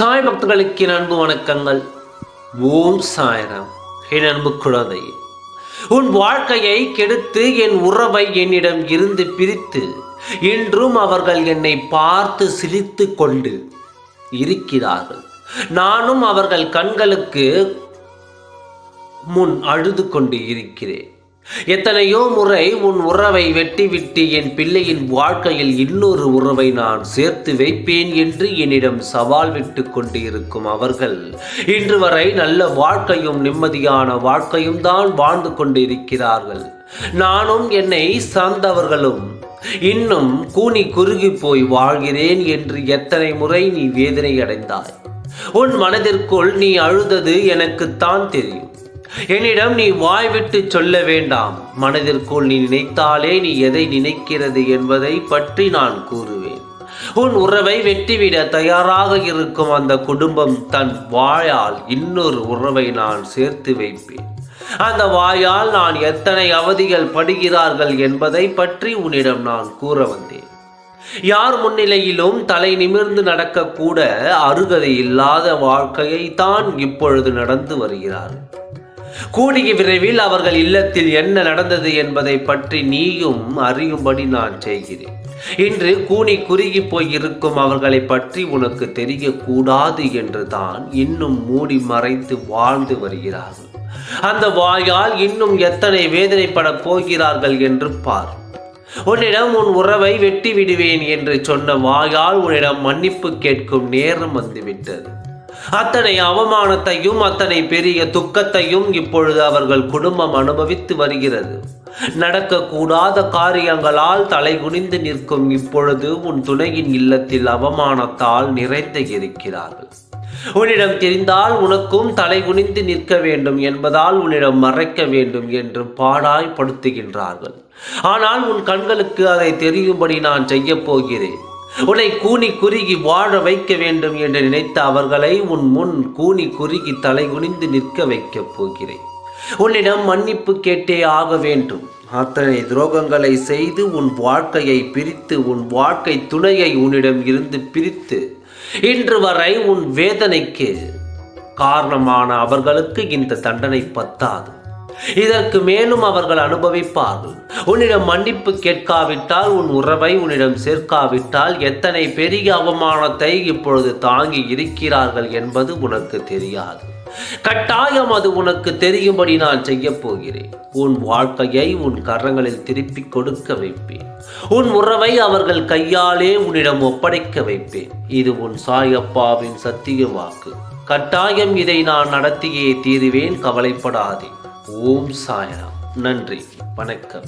சாய் பக்தர்களுக்கு அன்பு வணக்கங்கள். ஓம் சாய்ராம். என் அன்பு குழந்தையே உன் வாழ்க்கையை கெடுத்து என் உறவை என்னிடம் இருந்து பிரித்து இன்றும் அவர்கள் என்னை பார்த்து சிரித்து கொண்டு இருக்கிறார்கள். நானும் அவர்கள் கண்களுக்கு முன் அழுது கொண்டு இருக்கிறேன். எத்தனையோ முறை உன் உறவை வெட்டிவிட்டு என் பிள்ளையின் வாழ்க்கையில் இன்னொரு உறவை நான் சேர்த்து வைப்பேன் என்று என்னிடம் சவால் விட்டு கொண்டு இருக்கும் அவர்கள். இன்று வரை நல்ல வாழ்க்கையும் நிம்மதியான வாழ்க்கையும் தான் வாழ்ந்து கொண்டு இருக்கிறார்கள் நானும் என்னை சார்ந்தவர்களும் இன்னும் கூனி குறுகி போய் வாழ்கிறேன் என்று எத்தனை முறை நீ வேதனை அடைந்தாய் உன் மனதிற்குள் நீ அழுதது எனக்குத்தான் தெரியும். என்னிடம் நீ வாய்விட்டு சொல்ல வேண்டாம். மனதிற்குள் நீ நினைத்தாலே நீ எதை நினைக்கிறது என்பதை பற்றி நான் கூறுவேன். உன் உறவை வெட்டிவிட தயாராக இருக்கும் அந்த குடும்பம் தன் வாயால் இன்னொரு உறவை நான் சேர்த்து வைப்பேன். அந்த வாயால் நான் எத்தனை அவதிகள் படுகிறார்கள் என்பதை பற்றி உன்னிடம் நான் கூற வந்தேன். யார் முன்னிலையிலும் தலை நிமிர்ந்து நடக்கக்கூட அருகதை இல்லாத வாழ்க்கையை தான் இப்பொழுது நடந்து வருகிறார்கள். கூடிய விரைவில் அவர்கள் இல்லத்தில் என்ன நடந்தது என்பதை பற்றி நீயும் அறியும்படி நான் செய்கிறேன். இன்று கூனி குறுகி போய் இருக்கும் அவர்களை பற்றி உனக்கு தெரியக்கூடாது என்று தான் இன்னும் மூடி மறைத்து வாழ்ந்து வருகிறார்கள். அந்த வாயால் இன்னும் எத்தனை வேதனைப்படப் போகிறார்கள் என்று பார். உன்னிடம் உன் உறவை வெட்டி விடுவேன் என்று சொன்ன வாயால் உன்னிடம் மன்னிப்பு கேட்கும் நேரம் வந்துவிட்டது. அத்தனை அவமானத்தையும் அத்தனை பெரிய துக்கத்தையும் இப்பொழுது அவர்கள் குடும்பம் அனுபவித்து வருகிறது. நடக்கக்கூடாத காரியங்களால் தலைகுனிந்து நிற்கும் இப்பொழுது உன் துணையின் இல்லத்தில் அவமானத்தால் நிறைந்து இருக்கிறார்கள். உன்னிடம் தெரிந்தால் உனக்கும் தலைகுனிந்து நிற்க வேண்டும் என்பதால் உன்னிடம் மறைக்க வேண்டும் என்று பாடாய்படுத்துகின்றார்கள் ஆனால் உன் கண்களுக்கு அதை தெரியும்படி நான் செய்யப் போகிறேன். உன்னை கூனி குறுகி வாழ வைக்க வேண்டும் என்று நினைத்த அவர்களை உன் முன் கூனி குறுகி தலை குனிந்து நிற்க வைக்கப் போகிறேன். உன்னிடம் மன்னிப்பு கேட்டே ஆக வேண்டும். அத்தனை துரோகங்களை செய்து உன் வாழ்க்கையை பிரித்து உன் வாழ்க்கை துணையை உன்னிடம் இருந்து பிரித்து இன்று வரை உன் வேதனைக்கு காரணமான அவர்களுக்கு இந்த தண்டனை பத்தாது. இதற்கு மேலும் அவர்கள் அனுபவிப்பார்கள். உன்னிடம் மன்னிப்பு கேட்காவிட்டால் உன் உறவை உன்னிடம் சேர்க்காவிட்டால் எத்தனை பெரிய அவமானத்தை இப்பொழுது தாங்கி இருக்கிறார்கள் என்பது உனக்கு தெரியாது. கட்டாயம் அது உனக்கு தெரியும்படி நான் செய்ய போகிறேன். உன் வாழ்க்கையை உன் கரங்களில் திருப்பி கொடுக்க வைப்பேன். உன் உறவை அவர்கள் கையாலே உன்னிடம் ஒப்படைக்க வைப்பேன். இது உன் சாயப்பாவின் சத்திய வாக்கு கட்டாயம் இதை நான் நடத்தியே தீருவேன் கவலைப்படாதே. ஓம் சாயராம். நன்றி வணக்கம்.